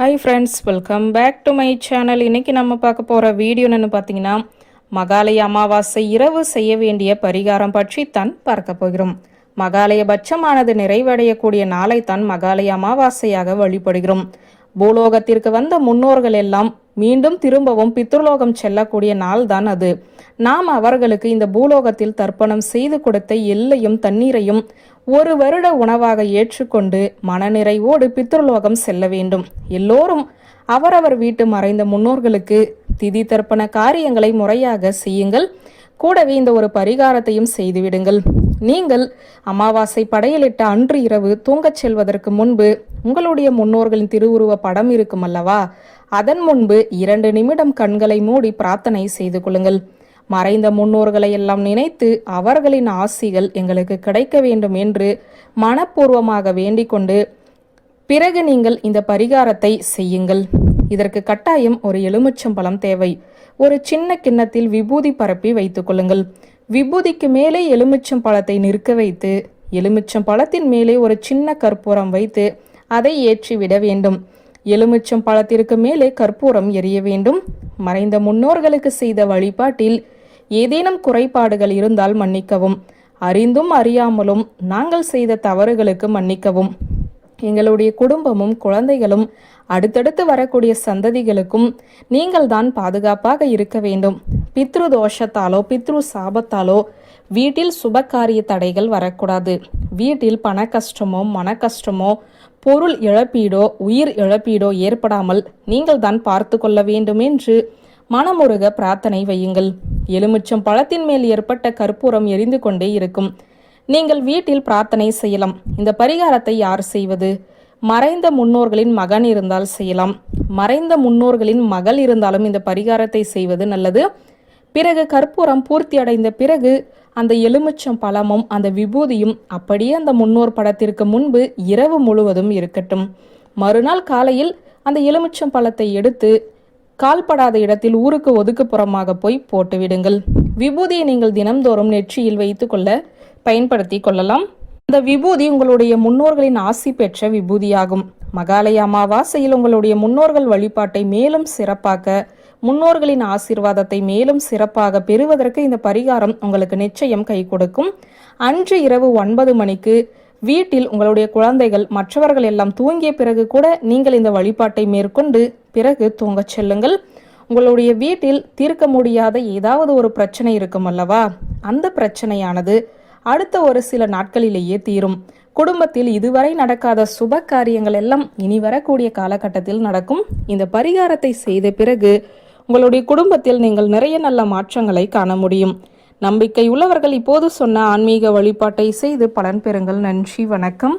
Hi friends welcome back to my channel இன்னைக்கு நம்ம பார்க்க போகிற வீடியோ பார்த்தீங்கன்னா மகாலய அமாவாசை இரவு செய்ய வேண்டிய பரிகாரம் பற்றி தான் பார்க்க போகிறோம். மகாலய பட்சமானது நிறைவடையக்கூடிய நாளை தான் மகாலய அமாவாசையாக வழிபடுகிறோம். பூலோகத்திற்கு வந்த முன்னோர்கள் எல்லாம் மீண்டும் திரும்பவும் பித்ருலோகம் செல்லக்கூடிய நாள்தான் அது. நாம் அவர்களுக்கு இந்த பூலோகத்தில் தர்ப்பணம் செய்து கொடுத்த எல்லையும் தண்ணீரையும் ஒரு வருட உணவாக ஏற்றுக்கொண்டு மனநிறைவோடு பித்ருலோகம் செல்ல வேண்டும். எல்லோரும் அவரவர் வீட்டு மறைந்த முன்னோர்களுக்கு திதி தர்ப்பண காரியங்களை முறையாக செய்யுங்கள். கூடவே இந்த ஒரு பரிகாரத்தையும் செய்துவிடுங்கள் நீங்கள் அமாவாசை படையலிட்ட அன்று இரவு தூங்கச் செல்வதற்கு முன்பு உங்களுடைய முன்னோர்களின் திருவுருவ படம் இருக்கும் அல்லவா? அதன் முன்பு இரண்டு நிமிடம் கண்களை மூடி பிரார்த்தனை செய்து கொள்ளுங்கள். மறைந்த முன்னோர்களை எல்லாம் நினைத்து அவர்களின் ஆசிகள் எங்களுக்கு கிடைக்க வேண்டும் என்று மனப்பூர்வமாக வேண்டிக் கொண்டு பிறகு நீங்கள் இந்த பரிகாரத்தை செய்யுங்கள். இதற்கு கட்டாயம் ஒரு எலுமிச்சம்பழம் தேவை. ஒரு சின்ன கிண்ணத்தில் விபூதி பரப்பி வைத்துக் கொள்ளுங்கள். விபூதிக்கு மேலே எலுமிச்சம் பழத்தை நிற்க வைத்து எலுமிச்சம் பழத்தின் மேலே ஒரு சின்ன கற்பூரம் வைத்து அதை ஏற்றிவிட வேண்டும். எலுமிச்சம் பழத்திற்கு மேலே கற்பூரம் எரிய வேண்டும். மறைந்த முன்னோர்களுக்கு செய்த வழிபாட்டில் ஏதேனும் குறைபாடுகள் இருந்தால் மன்னிக்கவும். அறிந்தும் அறியாமலும் நாங்கள் செய்த தவறுகளுக்கு மன்னிக்கவும். எங்களுடைய குடும்பமும் குழந்தைகளும் அடுத்தடுத்து வரக்கூடிய சந்ததிகளுக்கும் நீங்கள் தான் பாதுகாப்பாக இருக்க வேண்டும். பித்ரு தோஷத்தாலோ பித்ரு சாபத்தாலோ வீட்டில் சுபகாரிய தடைகள் வரக்கூடாது. வீட்டில் பண கஷ்டமோ மன கஷ்டமோ பொருள் இழப்பீடோ உயிர் இழப்பீடோ ஏற்படாமல் நீங்கள் தான் பார்த்து கொள்ள வேண்டும் என்று மனமுருக பிரார்த்தனை வையுங்கள். எலுமிச்சம் பழத்தின் மேல் ஏற்பட்ட கற்பூரம் எரிந்து கொண்டே இருக்கும். நீங்கள் வீட்டில் பிரார்த்தனை செய்யலாம். இந்த பரிகாரத்தை யார் செய்வது? மறைந்த முன்னோர்களின் மகன் இருந்தால் செய்யலாம். மறைந்த முன்னோர்களின் மகள் இருந்தாலும் இந்த பரிகாரத்தை செய்வது நல்லது. பிறகு கற்பூரம் பூர்த்தி அடைந்த பிறகு அந்த எலுமிச்சம் பழமும் அந்த விபூதியும் அப்படியே அந்த முன்னோர் படத்திற்கு முன்பு இரவு முழுவதும் இருக்கட்டும். மறுநாள் காலையில் அந்த எலுமிச்சம் பழத்தை எடுத்து கால்படாத இடத்தில் ஊருக்கு ஒதுக்குப்புறமாக போய் போட்டுவிடுங்கள். விபூதியை நீங்கள் தினம்தோறும் நெற்றியில் வைத்துக்கொள்ள பயன்படுத்தி கொள்ளலாம். இந்த விபூதி உங்களுடைய முன்னோர்களின் ஆசி பெற்ற விபூதியாகும். மகாலய அமாவாசையில் உங்களுடைய முன்னோர்கள் வழிபாட்டை மேலும் சிறப்பாக்க முன்னோர்களின் ஆசீர்வாதத்தை மேலும் சிறப்பாக பெறுவதற்கு இந்த பரிகாரம் உங்களுக்கு நிச்சயம் கை கொடுக்கும். அன்று இரவு ஒன்பது மணிக்கு வீட்டில் உங்களுடைய குழந்தைகள் மற்றவர்கள் எல்லாம் தூங்கிய பிறகு கூட நீங்கள் இந்த வழிபாட்டை மேற்கொண்டு பிறகு தூங்கச் செல்லுங்கள். உங்களுடைய வீட்டில் தீர்க்க முடியாத ஏதாவது ஒரு பிரச்சனை இருக்கும் அல்லவா? அந்த பிரச்சனையானது அடுத்த ஒரு சில நாட்களிலேயே தீரும். குடும்பத்தில் இதுவரை நடக்காத சுப காரியங்கள் எல்லாம் இனி வரக்கூடிய காலகட்டத்தில் நடக்கும். இந்த பரிகாரத்தை செய்த பிறகு உங்களுடைய குடும்பத்தில் நீங்கள் நிறைய நல்ல மாற்றங்களை காண முடியும். நம்பிக்கை உள்ளவர்கள் இப்போது சொன்ன ஆன்மீக வழிபாட்டை செய்து பலன் பெறுங்கள். நன்றி வணக்கம்.